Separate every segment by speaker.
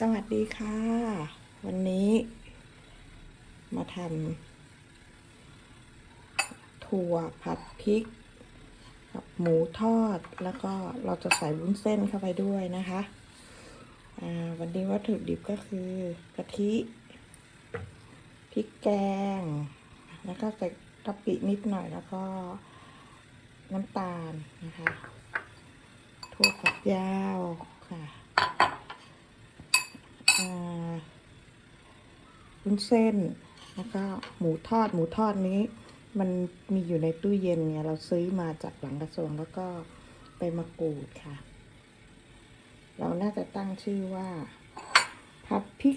Speaker 1: สวัสดีค่ะ วันนี้ มาทำถั่วผัดพริก กับหมูทอดแล้วก็เราจะใส่วุ้นเส้นเข้าไปด้วยนะคะวันนี้วัตถุดิบก็คือกะทิพริกแกง แล้วก็ใส่กะปินิดหน่อยแล้วก็น้ำตาลนะคะถั่วฝักยาวค่ะ อ่า วุ้นเส้น แล้วก็หมูทอด หมูทอดนี้ มันมีอยู่ในตู้เย็นไงเราซื้อมาจากหลังกระทรวงแล้วก็ไปมากรูดค่ะ เราน่าจะตั้งชื่อว่า ผัดพริก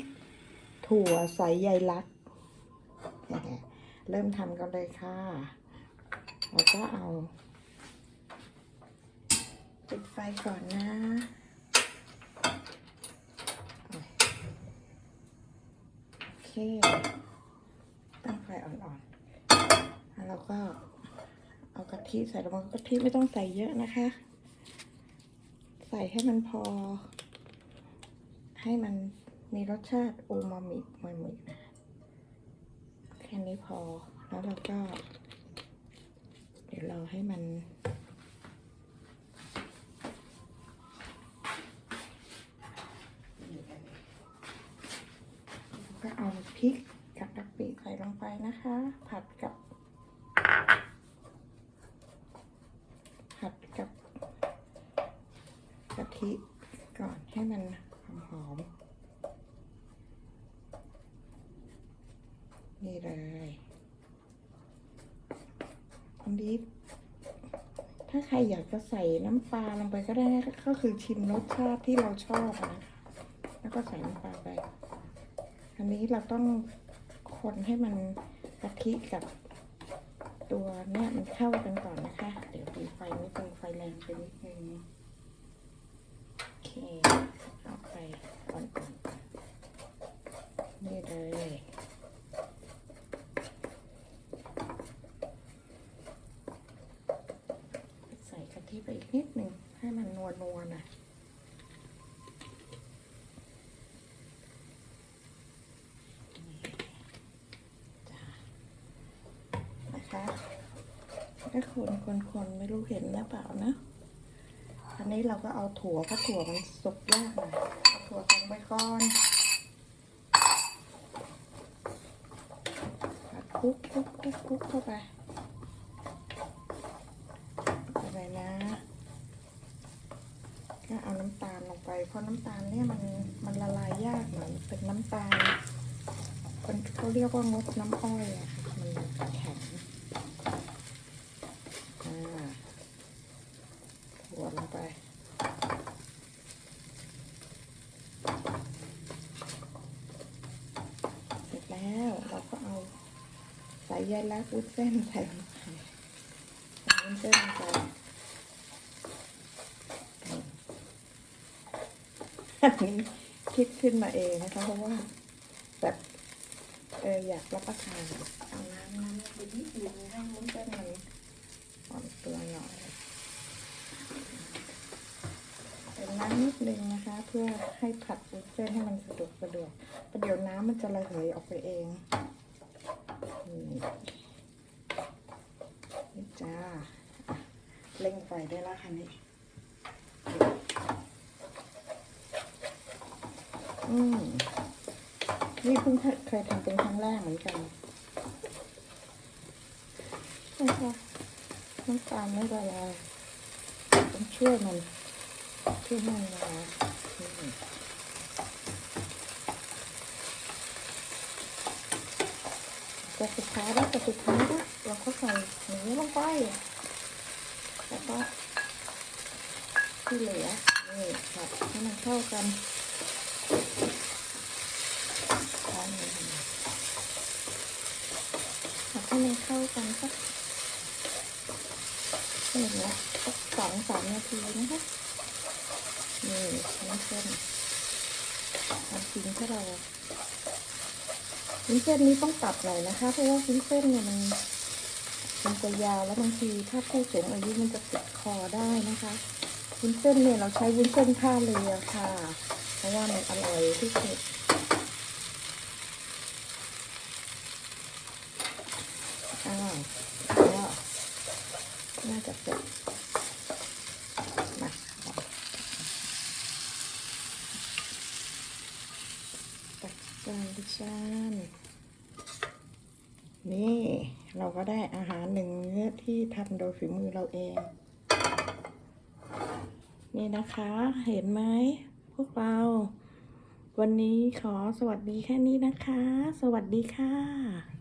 Speaker 1: ถั่วใสใยลักเริ่มทำกันเลยค่ะ เราก็เอา ปิดไฟก่อนนะ โอเค ตั้งไฟอ่อนๆ แล้วเราก็เอากะทิใส่ลงไปกะทิไม่ต้องใส่เยอะนะคะ ใส่ให้มันพอ ให้มันมีรสชาติอูมามิมามิแค่นี้พอ แล้วเราก็ เดี๋ยวเราให้มัน ก็เอาพริกกับกะปิใส่ลงไปนะคะ ผัดกับ ผัดกับกะทิก่อนให้มันหอมๆนี่เลยอันนี้ถ้าใครอยากจะใส่น้ำปลาลงไปก็ได้ก็คือชิมรสชาติที่เราชอบนะ แล้วก็ใส่น้ำปลาไป อันนี้เราต้องคนให้มันกะทิกับตัวเนี่ยมันเข้ากันก่อนนะคะ เดี๋ยวดูไฟไม่ตรงไฟแรงไปนิดนึงโอเคเอาไฟอ่อนๆนี่เลยใส่กะทิไปอีกนิดหนึ่งให้มันนัวๆหน่อย นะคะก็คนคนคนไม่รู้เห็นหรือเปล่านะอันนี้เราก็เอาถั่วเพราะถั่วมันสุกยากหน่อยเอาถั่วลงไปก่อนผัดคลุกคุกคุกคุกเข้าไปเข้าไปนะก็เอาน้ำตาลลงไป เพราะน้ำตาลเนี่ยมันมันละลายยากหน่อยมันเป็นน้ำตาลคนเขาเรียกว่างดน้ำอ้อยอะค่ะมันแข็ง อ่าหัวลงไป เสร็จ แล้วเราก็เอาสายใยลักวุ้นเส้นใส่ลงไปใส่วุ้นเส้นลงไปอันนี้คิดขึ้นมาเองนะคะเพราะว่าแบบเอออยากรับประทานเอาน้ำน้ำไปนิดนึงให้วุ้นเส้นมันอ่อนตัวหน่อยเป็นน้ำนิดนึงนะ เพื่อให้ผัดวุ้นเส้นให้มันสะดวกสะดวกประเดี๋ยวน้ำมันจะระเหยออกไปเองนี่นี่จ้าอะเร่งไฟได้แล้วค่ะนี่อืมนี่เพิ่งเคยทำเป็นครั้งแรกเหมือนกันนะคะน้ำตาลไม่ละลายต้องช่วยมันช่วยมันละลาย อืมแต่สุดท้ายแล้วแต่สุดท้ายแล้วเราก็ใส่หมูลงไปแล้วก็ที่เหลือนี่ผัดให้มันเข้ากันผัดให้มันเข้ากันสักหนึ่งละสักสองสามนาทีนะคะ นี่น้ำเส้นน้ำทิ้งที่เราวุ้นเส้นนี้ต้องตัดหน่อยนะคะ เพราะว่าวุ้นเส้นเนี่ยมันมันจะยาวแล้วบางทีถ้าผู้สูงอายุมันจะติดคอได้นะคะวุ้นเส้นเนี่ยเราใช้วุ้นเส้นท่าเรือค่ะเราราะว่ามันอร่อยที่สุดอ้าวก็น่าจะเสร็จมาตัก จานดิจานนี่เราก็ได้อาหารหนึ่งมื้อที่ทำโดยฝีมือเราเอง นี่นะคะเห็นไหมพวกเรา วันนี้ขอสวัสดีแค่นี้นะคะ สวัสดีค่ะ